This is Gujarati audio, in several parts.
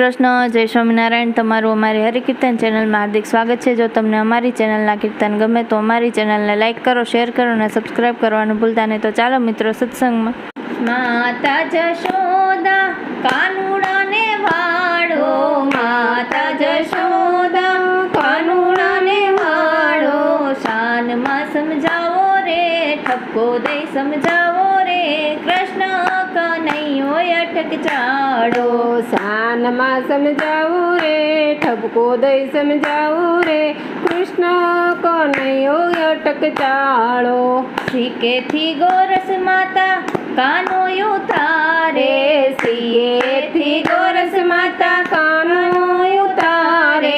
કૃષ્ણ જય સ્વામિનારાયણ. તમારું અમારી હરિકીર્તન ચેનલમાં હાર્દિક સ્વાગત છે. જો તમને અમારી ચેનલના કીર્તન ગમે તો અમારી ચેનલને લાઇક કરો, શેર કરો અને સબસ્ક્રાઈબ કરવાનું ભૂલતા નહીં. તો ચાલો મિત્રો સત્સંગમાં. માતા જશોદા કાનુડાને વાળો. માતા જશોદા કાનુડાને વાળો. શાનમાં સમજાવો રે, ઠપકો દઈ સમજાવો રે કૃષ્ણ કનૈયો અટક ચાડો. સાનમાં સમજાવું રે ઠપકો દઈ સમજાવું રે કૃષ્ણ કનૈયો અટક ચાળો શ્રીકેથી ગોરસ માતા કાનો ઉતારે થી ગોરસ માતા કાનો ઉતારે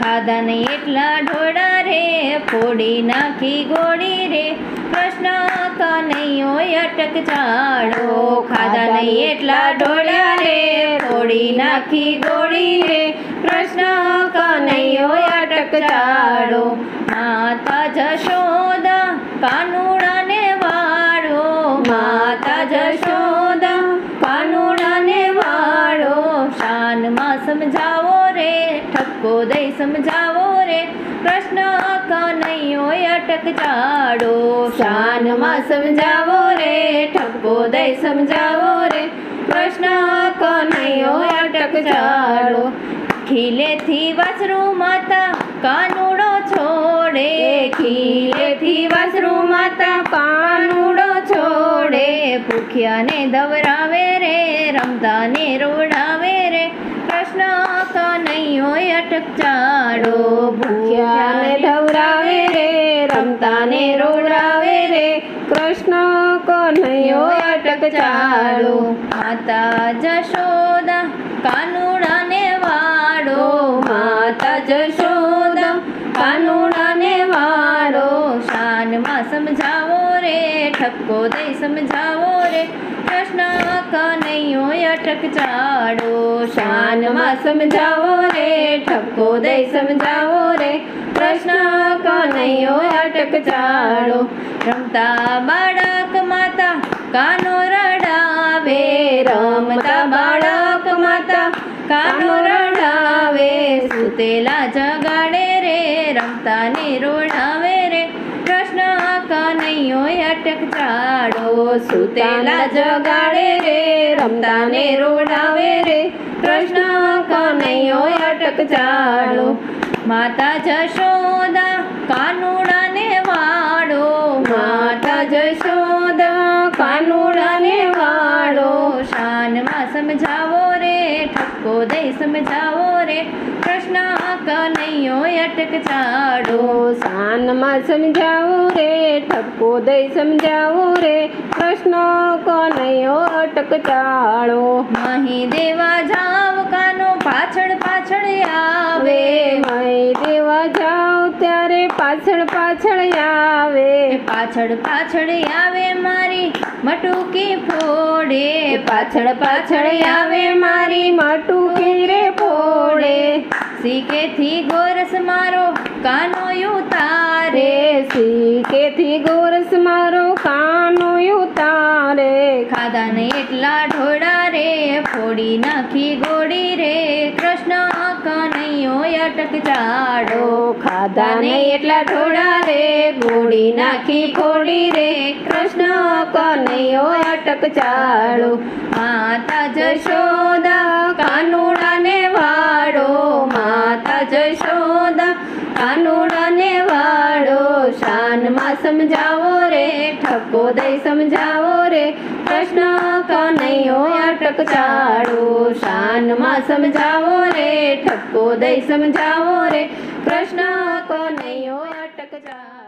ખાધા એટલા ઢોળા રે ફોડી નાખી ગોળી રે. કૃષ્ણ કનૈયો અટક ચાડો ખાધા નહીં એટલા ઢોળ્યા રે ફોડી નાખી ગોળી રે કૃષ્ણ કનૈયો અટક ચાડો માતા જશોદા, કાનુડાને વાળો. માતા જશોદા, કાનુડાને વાળો. શાનમાં સમજાવો દઈ સમજાવો રે કૃષ્ણ કનૈયો અટક ચાડો શાનમાં સમજાવો રે ઠકોદય સમજાવો રે કૃષ્ણ કનૈયો અટક ચાડો ખીલેથી વાસરું માતા કાનુડો છોડે. ખીલેથી વાસરું માતા કાનુડો છોડે. ભૂખ્યાને દવરાવે રે, રમતાને રોડાવે રે. કૃષ્ણ કનૈયો અટક ચાડો ભૂખ્યાને ધવરાવે રે રમતાને રોડાવે રે. કૃષ્ણ કનૈયો અટક ચાળો માતા જશોદા કાનુડાને વાળો માતા જશોદા કાનુડાને વાડો. શાનમાં સમજાવો રે ઠપકો દઈ સમજાવો રે. કૃષ્ણ કનૈયો અટક ચાડો શાનમાં સમજાવો રે, ઠપકો દઈ સમજાવો રે. પ્રશ્ન કનૈયો અટક ચાડો રમતા બાળક માતા કાનો રડાવે. રમતા બાળક માતા કાનો રડાવે. સુતેલા જગાડે રે રમતા ને રોડાવે કનૈયો અટક જાડો સુતેલા જગાડે રે, રમતાને રોડાવે રે કૃષ્ણ કનૈયો અટક જાડો માતા જશોદા કાનુડાને દઈ સમજાવો રે. કૃષ્ણ કનૈયો અટક ચાડો. સાનમાં સમજાવો રે ઠપકો દઈ સમજાવો રે. કૃષ્ણ કનૈયો અટક ચાળો મહી દેવા જાવ કાનો પાછળ પાછળ આવે. મય દેવા જાવ ત્યારે પાછળ પાછળ આવે. પાછળ પાછળ આવે મારી મટુકી ફોડે. પાછળ પાછળ આવે મારી મટુકી રે પોળે સીકેથી ગોરસ મારો કાનો ઉતારે. સીકેથી ગોરસ મારો કાનો ઉતારે. ખાધા ને એટલા ઢોળા રે. ફોડી નાખી ગોળી રે. કૃષ્ણ ખાધા નહીં એટલા ઢોળા રે ગોળી નાખી ફોડી રે કૃષ્ણ કનૈયો અટક ચાડો માતા જશોદા કાનુડાને વાળો માતા જશોદા કાનુડાને વાળો શાનમાં સમજાવો રે ઠપકો દઈ સમજાવો રે. કૃષ્ણ કનૈયો અટક ચાડો શાનમાં સમજાવો રે ઠપકો દઈ સમજાવો રે. કૃષ્ણ કનૈયો અટક ચાડો